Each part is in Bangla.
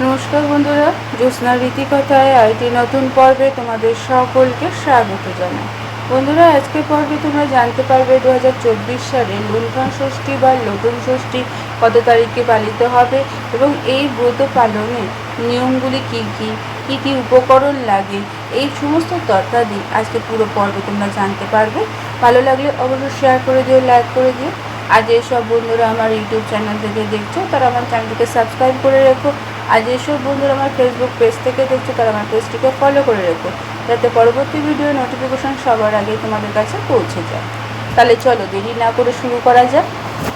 নমস্কার বন্ধুরা জ্যোৎস্নার রীতিকথায় আইটি নতুন পর্বে তোমাদের সকলকে স্বাগত জানাই। বন্ধুরা আজকের পর্বে তোমরা জানতে পারবে দু হাজার চব্বিশ সালে লুণ্ঠন ষষ্ঠী বা লটন ষষ্ঠী কত তারিখে পালিত হবে এবং এই ব্রত পালনের নিয়মগুলি কি কি কি কি উপকরণ লাগে, এই সমস্ত তথ্যাদি আজকে পুরো পর্বে তোমরা জানতে পারবে। ভালো লাগলে অবশ্যই শেয়ার করে দিও লাইক করে দিও। আর যেসব বন্ধুরা আমার ইউটিউব চ্যানেল থেকে দেখছ, তারা আমার চ্যানেলটিকে সাবস্ক্রাইব করে রেখো। আর যেসব বন্ধুরা আমার ফেসবুক পেজ থেকে দেখছ, তারা আমার পেজটিকে ফলো করে রেখো, যাতে পরবর্তী ভিডিও নোটিফিকেশন সবার আগে তোমাদের কাছে পৌঁছে যায়। তাহলে চলো দেরি না করে শুরু করা যাক।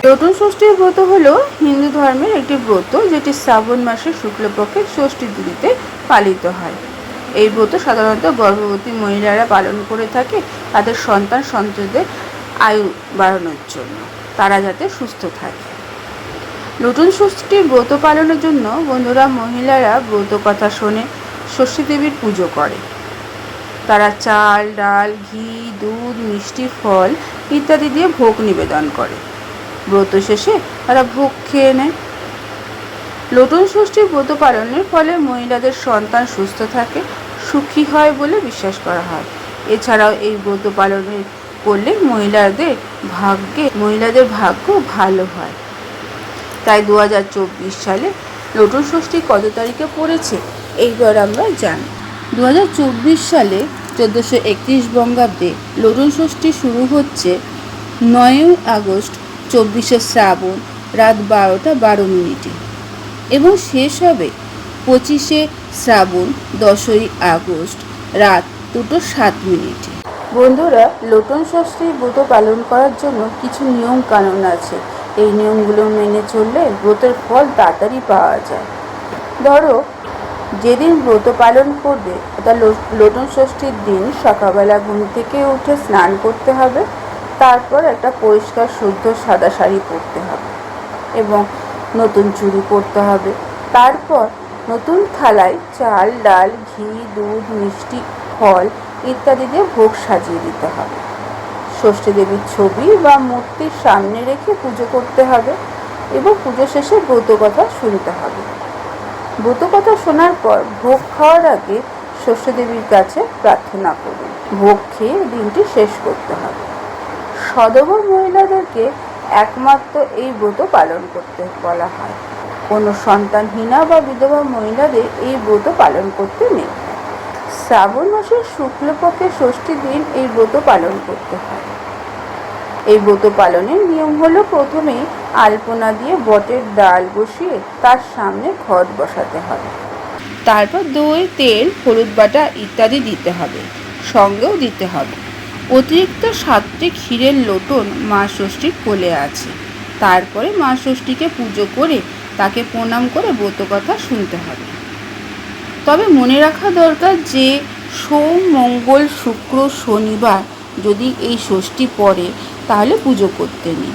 নতুন ষষ্ঠীর ব্রত হলো হিন্দু ধর্মের একটি ব্রত, যেটি শ্রাবণ মাসের শুক্লপক্ষের ষষ্ঠী তিথিতে পালিত হয়। এই ব্রত সাধারণত গর্ভবতী মহিলারা পালন করে থাকে, তাদের সন্তান সন্ততিদের আয়ু বাড়ানোর জন্য। তারা যাতে সুস্থ থাকে। নতুন ষষ্ঠীর ব্রত পালনের জন্য বন্ধুরা মহিলারা ব্রত কথা শোনে, ষষ্ঠী দেবীর পুজো করে। তারা চাল, ডাল, ঘি, দুধ, মিষ্টি, ফল ইত্যাদি দিয়ে ভোগ নিবেদন করে। ব্রত শেষে তারা ভোগ খেয়ে নেয়। নতুন ষষ্ঠীর ব্রত পালনের ফলে মহিলাদের সন্তান সুস্থ থাকে, সুখী হয় বলে বিশ্বাস করা হয়। এছাড়াও এই ব্রত পালনের করলে মহিলাদের ভাগ্যে, মহিলাদের ভাগ্য ভালো হয়। তাই দু হাজার চব্বিশ সালে নতুন ষষ্ঠী কত তারিখে পড়েছে এইবার আমরা জানি। দু হাজার চব্বিশ সালে চোদ্দোশো একত্রিশ বঙ্গাব্দে লটন ষষ্ঠী শুরু হচ্ছে নয়ই আগস্ট চব্বিশে শ্রাবণ রাত বারোটা বারো মিনিটে এবং শেষ হবে পঁচিশে শ্রাবণ দশই আগস্ট রাত দুটো সাত মিনিটে। বন্ধুরা, লোটন ষষ্ঠী ব্রত পালন করার জন্য কিছু নিয়ম কানুন আছে। এই নিয়মগুলো মেনে চললে ব্রতের ফল তাড়াতাড়ি পাওয়া যায়। ধরো, যেদিন ব্রত পালন করবে অর্থাৎ লোটন ষষ্ঠীর দিন সকালবেলা ঘুম থেকে উঠে স্নান করতে হবে। তারপর একটা পরিষ্কার, শুদ্ধ সাদা শাড়ি পরতে হবে এবং নতুন চুরি পরতে হবে। তারপর নতুন থালায় চাল, ডাল, ঘি, দুধ, মিষ্টি, ফল ইত্যাদি দিয়ে ভোগ সাজিয়ে দিতে হবে। ষষ্ঠী দেবীর ছবি বা মূর্তির সামনে রেখে পুজো করতে হবে এবং পুজো শেষে ব্রত কথা শুনতে হবে। ব্রত কথা শোনার পর ভোগ খাওয়ার আগে ষষ্ঠী দেবীর কাছে প্রার্থনা করুন। ভোগ খেয়ে দিনটি শেষ করতে হবে। সদবা মহিলাদেরকে একমাত্র এই ব্রত পালন করতে বলা হয়। কোনো সন্তানহীনা বা বিধবা মহিলাদের এই ব্রত পালন করতে নেই। শ্রাবণ মাসের শুক্লপক্ষের ষষ্ঠী দিন এই ব্রত পালন করতে হয়। এই ব্রত পালনের নিয়ম হলো প্রথমেই আলপনা দিয়ে বটের ডাল বসিয়ে তার সামনে ঘট বসাতে হবে। তারপর দই, তেল, হলুদ বাটা ইত্যাদি দিতে হবে। সঙ্গেও দিতে হবে। অতিরিক্ত সাতটি ক্ষীরের লোটন মা ষষ্ঠীর কোলে আছে। তারপরে মা ষষ্ঠীকে পুজো করে তাকে প্রণাম করে ব্রত কথা শুনতে হবে। তবে মনে রাখা দরকার যে সোম মঙ্গল, শুক্র, শনিবার যদি এই ষষ্ঠী পড়ে, তাহলে পুজো করতে নেই।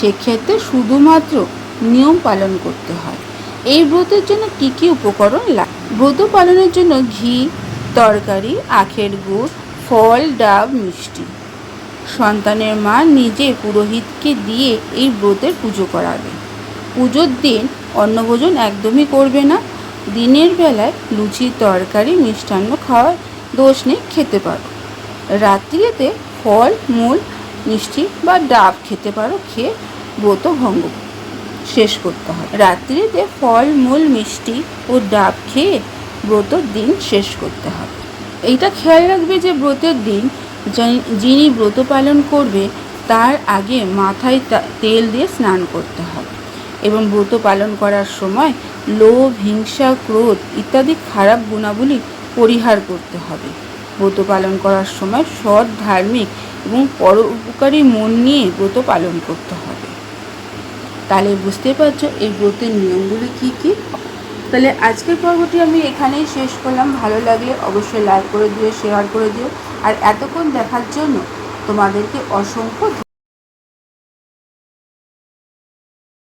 সেক্ষেত্রে শুধুমাত্র নিয়ম পালন করতে হয়। এই ব্রতের জন্য কী কী উপকরণ লাগে ব্রত পালনের জন্য ঘি, তরকারি, আখের গুড়, ফল, ডাব, মিষ্টি। সন্তানের মা নিজে পুরোহিতকে দিয়ে এই ব্রতের পুজো করাবে। পুজোর দিন অন্নভোজন একদমই করবে না। দিনের বেলায় লুচি তরকারি মিষ্টান্ন খাওয়ার দোষ নেই, খেতে পারো। রাত্রিতে ফল, মূল, মিষ্টি বা ডাব খেতে পারো, খেয়ে ব্রত ভঙ্গ শেষ করতে হয়। রাত্রিতে ফল, মূল, মিষ্টি ও ডাব খেয়ে ব্রতর দিন শেষ করতে হবে এইটা খেয়াল রাখবে যে ব্রতের দিন যিনি- ব্রত পালন করবে, তার আগে মাথায় তেল দিয়ে স্নান করতে হবে এবং ব্রত পালন করার সময় লোভ, হিংসা, ক্রোধ ইত্যাদি খারাপ গুণাবলী পরিহার করতে হবে। ব্রত পালন করার সময় সৎ, ধার্মিক এবং পরোপকারী মন নিয়ে ব্রত পালন করতে হবে। তাহলে বুঝতে পারছ এই ব্রতের নিয়মগুলি কি কি? তাহলে আজকের পর্বটি আমি এখানেই শেষ করলাম। ভালো লাগলে অবশ্যই লাইক করে দিও শেয়ার করে দিও। আর এতক্ষণ দেখার জন্য তোমাদেরকে অসংখ্য।